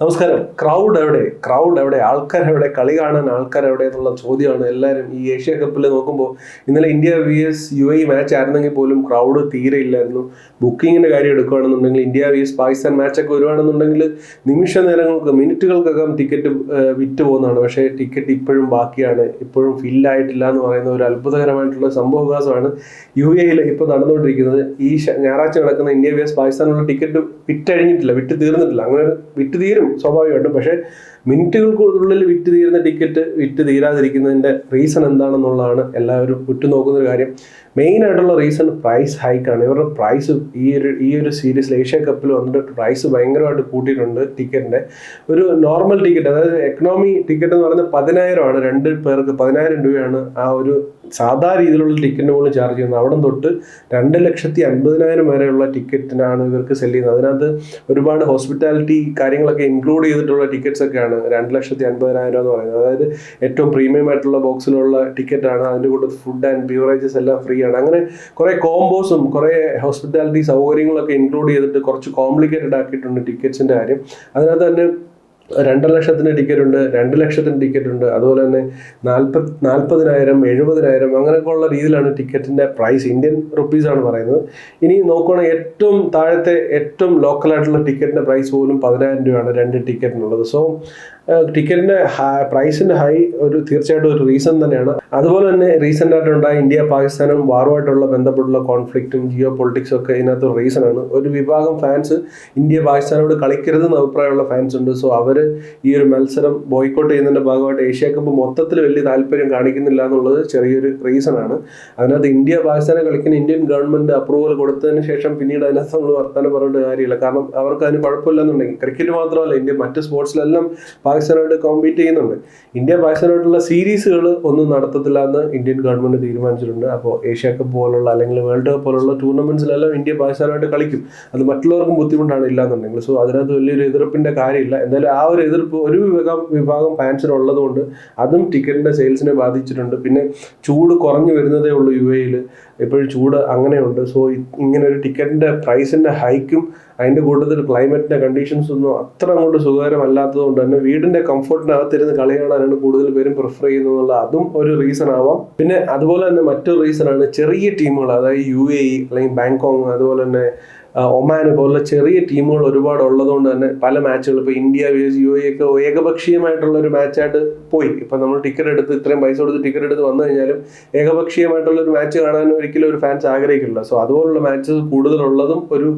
നമസ്കാരം. ക്രൗഡ് എവിടെ? ക്രൗഡ് എവിടെ? ആൾക്കാർ എവിടെ? കളി കാണാൻ ആൾക്കാർ എവിടെ എന്നുള്ള ചോദ്യമാണ് എല്ലാവരും ഈ ഏഷ്യ കപ്പിൽ നോക്കുമ്പോൾ ഇന്നലെ India V S U A match ആയിരുന്നെങ്കിൽ പോലും ക്രൗഡ് തീരെ ഇല്ലായിരുന്നു. ബുക്കിങ്ങിന്റെ കാര്യം എടുക്കുകയാണെന്നുണ്ടെങ്കിൽ ഇന്ത്യ വി എസ് പാകിസ്ഥാൻ മാച്ചൊക്കെ വരുവാണെന്നുണ്ടെങ്കിൽ നിമിഷ നേരങ്ങൾക്ക് മിനിറ്റുകൾക്കകം ടിക്കറ്റ് വിറ്റ് പോകുന്നതാണ്. പക്ഷേ ടിക്കറ്റ് ഇപ്പോഴും ബാക്കിയാണ്. ഇപ്പോഴും ഫില്ലായിട്ടില്ല എന്ന് പറയുന്ന ഒരു അത്ഭുതകരമായിട്ടുള്ള സംഭവവികാസമാണ് യു യിൽ ഇപ്പോൾ നടന്നുകൊണ്ടിരിക്കുന്നത്. ഈ ഞായറാഴ്ച നടക്കുന്ന ഇന്ത്യ വി എസ് പാകിസ്ഥാനുള്ള ടിക്കറ്റ് വിറ്റഴിഞ്ഞിട്ടില്ല വിറ്റ് തീർന്നിട്ടില്ല. അങ്ങനെ വിറ്റ് തീരും. സ്വാഭാവികമായിട്ടും. പക്ഷേ മിനിറ്റുകൾക്കുള്ളിൽ വിറ്റ് തീരുന്ന ടിക്കറ്റ് വിറ്റ് തീരാതിരിക്കുന്നതിന്റെ റീസൺ എന്താണെന്നുള്ളതാണ് എല്ലാവരും ഉറ്റുനോക്കുന്ന ഒരു കാര്യം. മെയിൻ ആയിട്ടുള്ള റീസൺ പ്രൈസ് ഹൈക്കാണ് ഇവരുടെ പ്രൈസ് ഈ ഒരു ഈ ഒരു സീരീസിൽ ഏഷ്യ കപ്പിൽ വന്നിട്ട് പ്രൈസ് ഭയങ്കരമായിട്ട് കൂട്ടിയിട്ടുണ്ട് ടിക്കറ്റിന്റെ ഒരു നോർമൽ ടിക്കറ്റ് അതായത് എക്കണോമി ടിക്കറ്റ് എന്ന് പറയുന്നത് പതിനായിരമാണ്. രണ്ട് പേർക്ക് പതിനായിരം രൂപയാണ് ആ ഒരു സാധാ രീതിയിലുള്ള ടിക്കറ്റിന് പോലും ചാർജ് ചെയ്യുന്നത്. അവിടെ തൊട്ട് രണ്ട് ലക്ഷത്തി അൻപതിനായിരം വരെയുള്ള ടിക്കറ്റിനാണ് ഇവർക്ക് സെല്ല് ചെയ്യുന്നത്. അതിനകത്ത് ഒരുപാട് ഹോസ്പിറ്റാലിറ്റി കാര്യങ്ങളൊക്കെ ഇൻക്ലൂഡ് ചെയ്തിട്ടുള്ള ടിക്കറ്റ്സ് ഒക്കെയാണ് രണ്ട് ലക്ഷത്തി അൻപതിനായിരം എന്ന് പറയുന്നത്. അതായത് ഏറ്റവും പ്രീമിയം ആയിട്ടുള്ള ബോക്സിലുള്ള ടിക്കറ്റാണ് അതിന്റെ കൂടെ ഫുഡ് ആൻഡ് ബീവറേജസ് എല്ലാം ഫ്രീ ആണ്. അങ്ങനെ കുറേ കോംബോസും കുറേ ഹോസ്പിറ്റാലിറ്റി സൗകര്യങ്ങളൊക്കെ ഇൻക്ലൂഡ് ചെയ്തിട്ട് കുറച്ച് കോംപ്ലിക്കേറ്റഡ് ആക്കിയിട്ടുണ്ട് ടിക്കറ്റ്സിന്റെ കാര്യം. അതിനകത്ത് തന്നെ രണ്ടര ലക്ഷത്തിന് ടിക്കറ്റ് ഉണ്ട് രണ്ട് ലക്ഷത്തിന് ടിക്കറ്റ് ഉണ്ട്. അതുപോലെ തന്നെ നാൽപ്പത് നാൽപ്പതിനായിരം എഴുപതിനായിരം അങ്ങനെയൊക്കെ ഉള്ള രീതിയിലാണ് ടിക്കറ്റിന്റെ പ്രൈസ് ഇന്ത്യൻ റുപ്പീസ് ആണ് പറയുന്നത്. ഇനി നോക്കുകയാണെങ്കിൽ ഏറ്റവും താഴത്തെ ഏറ്റവും ലോക്കലായിട്ടുള്ള ടിക്കറ്റിന്റെ പ്രൈസ് പോലും പതിനായിരം രൂപയാണ് രണ്ട് ടിക്കറ്റിനുള്ളത് സോ ടിക്കറ്റിന്റെ പ്രൈസിന്റെ ഹൈ ഒരു തീർച്ചയായിട്ടും ഒരു റീസൺ തന്നെയാണ്. അതുപോലെ തന്നെ റീസെന്റ് ആയിട്ടുണ്ടായ ഇന്ത്യ പാകിസ്ഥാനും വാറുമായിട്ടുള്ള ബന്ധപ്പെട്ടുള്ള കോൺഫ്ലിക്റ്റും ജിയോ പൊളിറ്റിക്സും ഒക്കെ ഇതിനകത്ത് റീസൺ ആണ്. ഒരു വിഭാഗം ഫാൻസ് ഇന്ത്യ പാകിസ്ഥാനോട് കളിക്കരുത് കളിക്കരുതെന്ന് അഭിപ്രായമുള്ള ഫാൻസ് ഉണ്ട്. സോ അവർ ഈ ഒരു മത്സരം ബോയ്ക്കോട്ട് ചെയ്യുന്നതിന്റെ ഭാഗമായിട്ട് ഏഷ്യ കപ്പ് മൊത്തത്തിൽ വലിയ താല്പര്യം കാണിക്കുന്നില്ല എന്നുള്ളത് ചെറിയൊരു റീസൺ ആണ്. അതിനകത്ത് ഇന്ത്യ പാകിസ്ഥാനെ കളിക്കുന്ന ഇന്ത്യൻ ഗവൺമെന്റ് അപ്രൂവൽ കൊടുത്തതിന് ശേഷം പിന്നീട് അതിനകത്ത് നമ്മൾ വർത്തമാനം പറഞ്ഞിട്ട് കാര്യമില്ല. കാരണം അവർക്ക് അതിന് കുഴപ്പമില്ലെന്നുണ്ടെങ്കിൽ ക്രിക്കറ്റ് മാത്രമല്ല ഇന്ത്യ മറ്റ് സ്പോർട്സിലെല്ലാം പാകിസ്ഥാനായിട്ട് കോമ്പീറ്റ് ചെയ്യുന്നുണ്ട്. ഇന്ത്യ പാകിസ്ഥാനായിട്ടുള്ള സീരീസുകൾ ഒന്നും നടത്തത്തില്ല എന്ന് ഇന്ത്യൻ ഗവൺമെന്റ് തീരുമാനിച്ചിട്ടുണ്ട്. അപ്പോൾ ഏഷ്യ കപ്പ് പോലുള്ള അല്ലെങ്കിൽ വേൾഡ് കപ്പ് പോലുള്ള ടൂർണമെന്റ്സിലെല്ലാം ഇന്ത്യ പാകിസ്ഥാനായിട്ട് കളിക്കും. അത് മറ്റുള്ളവർക്കും ബുദ്ധിമുട്ടാണ് ഇല്ലാന്നുണ്ടെങ്കിൽ. സോ അതിനകത്ത് വലിയൊരു എതിർപ്പിന്റെ കാര്യമില്ല. എന്തായാലും ആ ഒരു എതിർപ്പ് ഒരു വിഭാഗം വിഭാഗം ഫാൻസിന് ഉള്ളതുകൊണ്ട് അതും ടിക്കറ്റിന്റെ സെയിൽസിനെ ബാധിച്ചിട്ടുണ്ട്. പിന്നെ ചൂട് കുറഞ്ഞു വരുന്നതേ ഉള്ളൂ യു എയിൽ ഇപ്പോഴും ചൂട് അങ്ങനെയുണ്ട്. സോ ഇങ്ങനെ ഒരു ടിക്കറ്റിന്റെ പ്രൈസിന്റെ ഹൈക്കും അതിന്റെ കൂട്ടത്തിൽ ക്ലൈമറ്റിന്റെ കണ്ടീഷൻസ് ഒന്നും അത്ര അങ്ങോട്ട് സുഖകരമല്ലാത്തത് കൊണ്ട് തന്നെ വീടിന്റെ കംഫർട്ടിനകത്തിരുന്ന് കളി കാണാനാണ് കൂടുതൽ പേരും പ്രിഫർ ചെയ്യുന്നത് അതും ഒരു റീസൺ ആവാം. പിന്നെ അതുപോലെ തന്നെ മറ്റൊരു റീസൺ ആണ് ചെറിയ ടീമുകൾ അതായത് യു എ ഇ അല്ലെങ്കിൽ ബാങ്കോങ് അതുപോലെ തന്നെ ഒമാൻ പോലുള്ള ചെറിയ ടീമുകൾ ഒരുപാട് ഉള്ളതുകൊണ്ട് തന്നെ പല മാച്ചുകൾ ഇപ്പോൾ ഇന്ത്യ വേഴ്സ് യു എ ഒക്കെ ഏകപക്ഷീയമായിട്ടുള്ള ഒരു മാച്ചായിട്ട് പോയി. ഇപ്പം നമ്മൾ ടിക്കറ്റ് എടുത്ത് ഇത്രയും പൈസ കൊടുത്ത് ടിക്കറ്റ് എടുത്ത് വന്നു കഴിഞ്ഞാലും ഏകപക്ഷീയമായിട്ടുള്ള ഒരു മാച്ച് കാണാൻ ഒരിക്കലും ഒരു ഫാൻസ് ആഗ്രഹിക്കില്ല. സോ അതുപോലുള്ള മാച്ചസ് കൂടുതലുള്ളതും ഒരു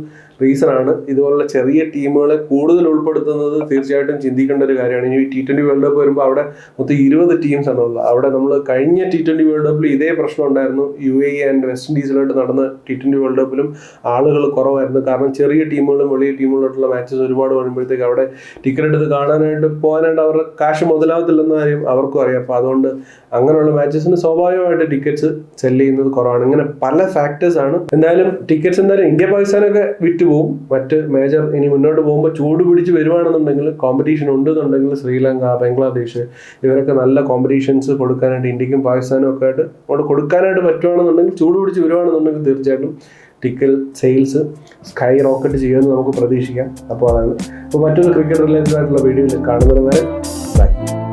റീസൺ ആണ്. ഇതുപോലുള്ള ചെറിയ ടീമുകളെ കൂടുതൽ ഉൾപ്പെടുത്തുന്നത് തീർച്ചയായിട്ടും ചിന്തിക്കേണ്ട ഒരു കാര്യമാണ്. ഇനി ടി ട്വന്റി വേൾഡ് കപ്പ് വരുമ്പോൾ അവിടെ മൊത്തം ഇരുപത് ടീംസ് ആണ് ഉള്ളത്. അവിടെ നമ്മൾ കഴിഞ്ഞ ടി ട്വന്റി വേൾഡ് കപ്പിൽ ഇതേ പ്രശ്നം ഉണ്ടായിരുന്നു. യു എ ആൻഡ് വെസ്റ്റ് ഇൻഡീസിലോട്ട് നടന്ന ടി ട്വന്റി വേൾഡ് കപ്പിലും ആളുകൾ കുറവായിരുന്നു. കാരണം ചെറിയ ടീമുകളും വലിയ ടീമുകളായിട്ടുള്ള മാച്ചസ് ഒരുപാട് വരുമ്പോഴത്തേക്ക് അവിടെ ടിക്കറ്റ് എടുത്ത് കാണാനായിട്ട് പോകാനായിട്ട് അവരുടെ കാശ് മുതലാവത്തില്ലെന്ന കാര്യം അവർക്കും അറിയാം. അപ്പോൾ അതുകൊണ്ട് അങ്ങനെയുള്ള മാച്ചസിന് സ്വാഭാവികമായിട്ട് ടിക്കറ്റ്സ് സെൽ ചെയ്യുന്നത് കുറവാണ്. ഇങ്ങനെ പല ഫാക്ടേഴ്സ് ആണ്. എന്തായാലും ടിക്കറ്റ്സ് എന്തായാലും ഇന്ത്യ പാകിസ്ഥാനൊക്കെ വിറ്റുപോകും മറ്റ് മേജർ ഇനി മുന്നോട്ട് പോകുമ്പോൾ ചൂട് പിടിച്ച് വരുവാണെന്നുണ്ടെങ്കിൽ കോമ്പറ്റീഷൻ ഉണ്ടെന്നുണ്ടെങ്കിൽ ശ്രീലങ്ക ബംഗ്ലാദേശ് ഇവരൊക്കെ നല്ല കോമ്പറ്റീഷൻസ് കൊടുക്കാനായിട്ട് ഇന്ത്യക്കും പാകിസ്ഥാനും ഒക്കെ ആയിട്ട് അങ്ങോട്ട് കൊടുക്കാനായിട്ട് പറ്റുവാണെന്നുണ്ടെങ്കിൽ ചൂട് പിടിച്ച് വരുവാണെന്നുണ്ടെങ്കിൽ തീർച്ചയായിട്ടും ടിക്കൽ സെയിൽസ് സ്കൈ റോക്കറ്റ് ചെയ്യുമെന്ന് നമുക്ക് പ്രതീക്ഷിക്കാം. അപ്പോൾ അതാണ്. അപ്പോൾ മറ്റൊരു ക്രിക്കറ്റ് റിലേറ്റഡ് ആയിട്ടുള്ള വീഡിയോയിൽ കാണുന്നത് വരെ ബൈ